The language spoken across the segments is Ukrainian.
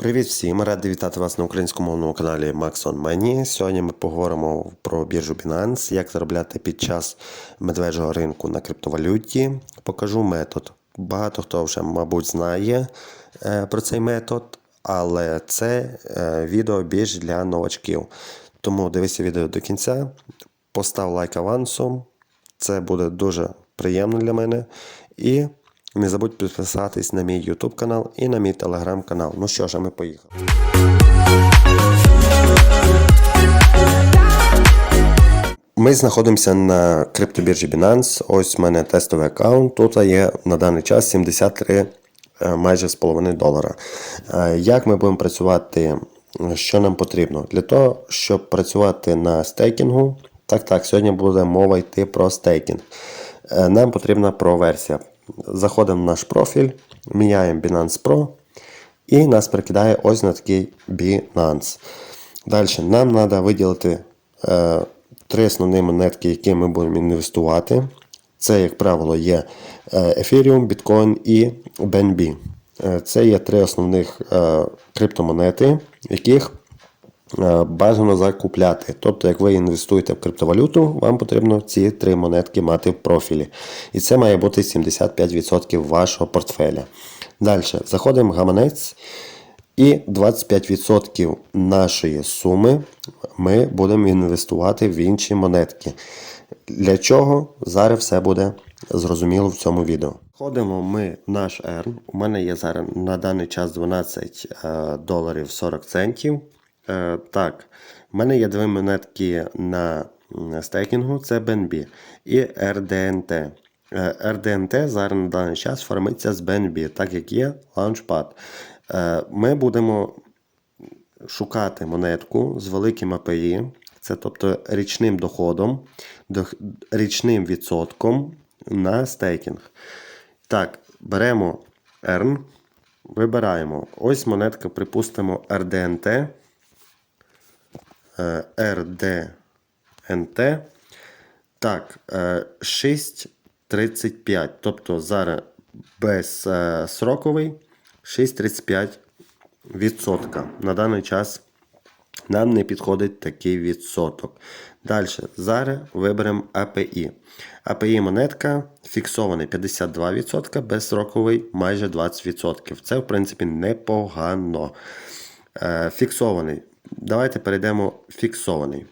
Привіт всім! Радий вітати вас на українськомовному каналі Max on Money. Сьогодні ми поговоримо про біржу Binance, як заробляти під час медвежого ринку на криптовалюті. Покажу метод. Багато хто вже, мабуть, знає е, про цей метод, але це е, відео більш для новачків. Тому дивися відео до кінця, постав лайк авансом. Це буде дуже приємно для мене. І не забудь підписатись на мій YouTube канал і на мій телеграм канал. Ну що ж, а ми поїхали. Ми знаходимося на криптобіржі Binance. Ось у мене тестовий аккаунт. Тут є на даний час 73 е, майже з половиною долара. Е, Як ми будемо працювати? Що нам потрібно? Для того, щоб працювати на стейкінгу, так, так, сьогодні буде мова йти про стейкінг. Е, Нам потрібна Pro-версія. Заходимо в наш профіль, міняємо Binance Pro і нас перекидає ось на такий Binance. Далі нам треба виділити е, три основні монетки, які ми будемо інвестувати. Це, як правило, є е, Ethereum, Bitcoin і BNB. Е, Це є три основних е, криптомонети, яких бажано закупляти. Тобто, як ви інвестуєте в криптовалюту, вам потрібно ці три монетки мати в профілі. І це має бути 75% вашого портфеля. Далі заходимо в гаманець. І 25% нашої суми ми будемо інвестувати в інші монетки. Для чого? Зараз все буде зрозуміло в цьому відео. Входимо ми в наш ERN. У мене є зараз на даний час 12 е, доларів 40 центів. Е, Так, в мене є дві монетки на стейкінгу, це BNB і RDNT. Е, RDNT зараз на даний час формиться з BNB, так як є Launchpad. Е, Ми будемо шукати монетку з великим API, це тобто річним доходом, річним відсотком на стейкінг. Так, беремо ERN, вибираємо. Ось монетка, припустимо, RDNT. Е, RDNT. Так, е, 6,35. Тобто зараз безсроковий 6,35 відсотка. На даний час нам не підходить такий відсоток. Далі, зараз виберемо API. API монетка фіксований 52%, безстроковий майже 20%. Це, в принципі, непогано. Е, Фіксований. Давайте перейдемо фіксований.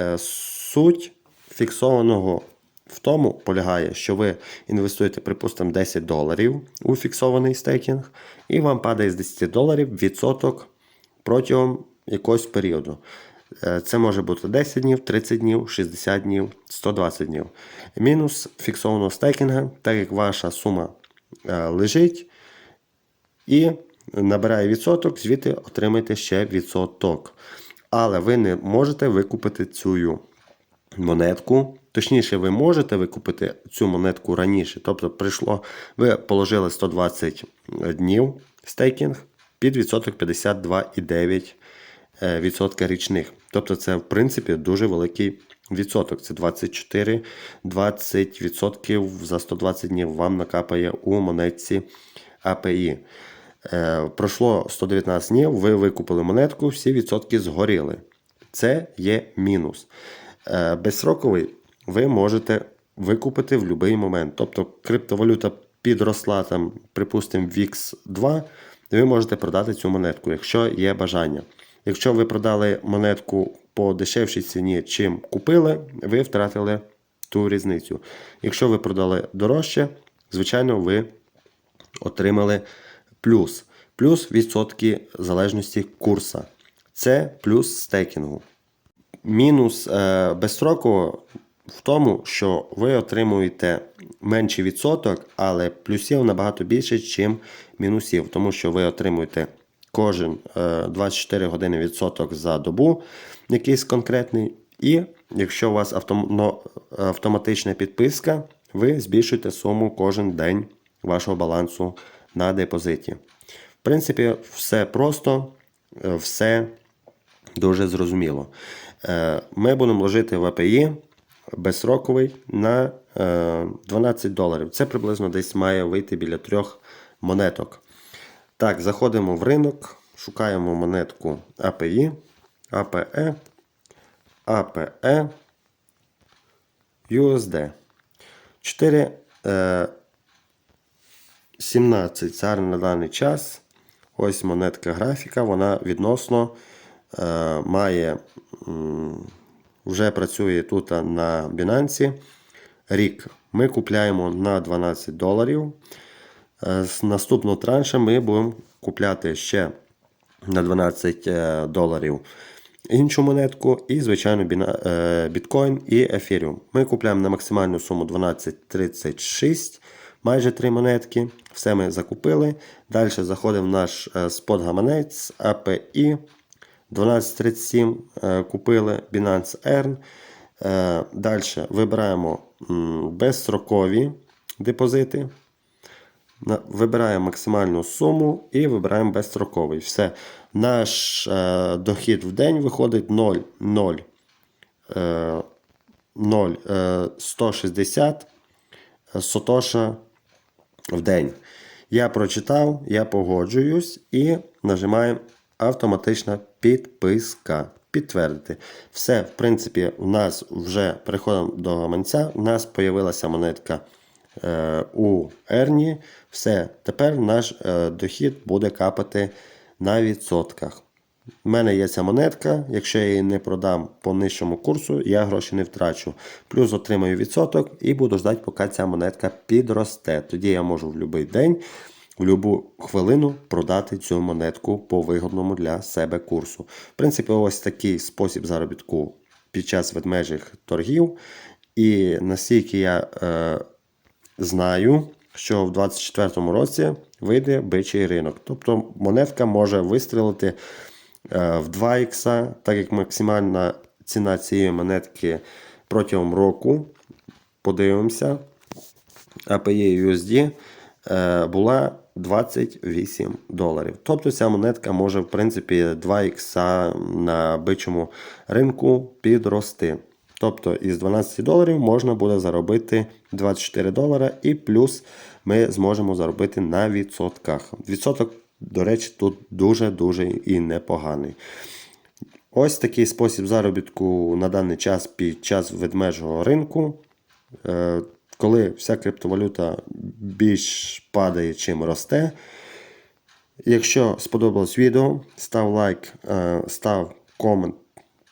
Е, Суть фіксованого в тому полягає, що ви інвестуєте, припустимо, 10 доларів у фіксований стейкінг, і вам падає з 10 доларів відсоток протягом якогось періоду. Е, Це може бути 10 днів, 30 днів, 60 днів, 120 днів. Мінус фіксованого стейкінга, так як ваша сума е, лежить і набирає відсоток, звідти отримаєте ще відсоток. Але ви не можете викупити цю монетку. Точніше, ви можете викупити цю монетку раніше. Тобто, прийшло, ви положили 120 днів стейкінг під відсоток 52,9% е, річних. Тобто, це, в принципі, дуже великий відсоток. Це 24, 20% за 120 днів вам накапає у монетці API. Е, пройшло 119 днів, ви викупили монетку, всі відсотки згоріли. Це є мінус. Е, безсроковий ви можете викупити в будь-який момент. Тобто криптовалюта підросла, там, припустимо, VIX 2, ви можете продати цю монетку, якщо є бажання. Якщо ви продали монетку по дешевшій ціні, чим купили, ви втратили ту різницю. Якщо ви продали дорожче, звичайно, ви отримали плюс. Плюс відсотки залежності курса. Це плюс стейкінгу. Мінус е, безстрокового в тому, що ви отримуєте менший відсоток, але плюсів набагато більше, ніж мінусів, тому що ви отримуєте кожен е, 24 години відсоток за добу, якийсь конкретний. І якщо у вас автоматична підписка, ви збільшуєте суму кожен день вашого балансу на депозиті. В принципі, все просто, е, все дуже зрозуміло. Е, Ми будемо вложити в API безсроковий на е, 12 доларів. Це приблизно десь має вийти біля трьох монеток. Так, заходимо в ринок. шукаємо монетку API, APE, APE, USD. 4, е, 17 цар на даний час. Ось монетка графіка, вона відносно е, має, вже працює тут на Binance рік. Ми купляємо на 12 доларів. Е, З наступного транша ми будемо купляти ще на 12 е, доларів іншу монетку і, звичайно, е, біткоін і ефіріум. Ми купляємо на максимальну суму 12,36, майже 3 монетки. Все ми закупили. Далі заходимо в наш е, спот-гаманець API. 12.37 е, купили Binance Earn. Е, Далі вибираємо безстрокові депозити. Вибираємо максимальну суму і вибираємо безстроковий. Все. Наш е, дохід в день виходить 0, 0, е, 0 е, 160 сотоша в день. Я прочитав, я погоджуюсь і нажимаємо автоматична підписка. Підтвердити. Все, в принципі, у нас вже переходимо до гаманця. У нас з'явилася монетка е, у Ерні. Все, тепер наш е, дохід буде капати на відсотках. У мене є ця монетка. Якщо я її не продам по нижчому курсу, я гроші не втрачу. Плюс отримаю відсоток і буду ждати, поки ця монетка підросте. Тоді я можу в будь-який день, в будь-яку хвилину продати цю монетку по вигодному для себе курсу. В принципі, ось такий спосіб заробітку під час ведмежих торгів. І наскільки я е, знаю, що в 2024 році вийде бичий ринок. Тобто монетка може вистрілити в 2 ікса, так як максимальна ціна цієї монетки протягом року. Подивимося. APE USD е, була 28 доларів. Тобто ця монетка може, в принципі, 2 ікса на бичому ринку підрости. Тобто із 12 доларів можна буде заробити 24 долара і плюс ми зможемо заробити на відсотках. Відсоток, до речі, тут дуже-дуже і непоганий. Ось такий спосіб заробітку на даний час під час ведмежого ринку. Е, Коли вся криптовалюта більш падає, чим росте. Якщо сподобалось відео, став лайк, е, став комент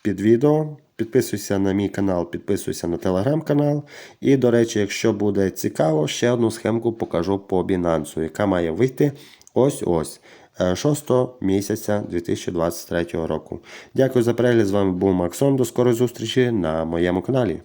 під відео. Підписуйся на мій канал, підписуйся на телеграм-канал. І, до речі, якщо буде цікаво, ще одну схемку покажу по Binance, яка має вийти ось-ось 6 місяця 2023 року. Дякую за перегляд. З вами був Максон. До скорої зустрічі на моєму каналі.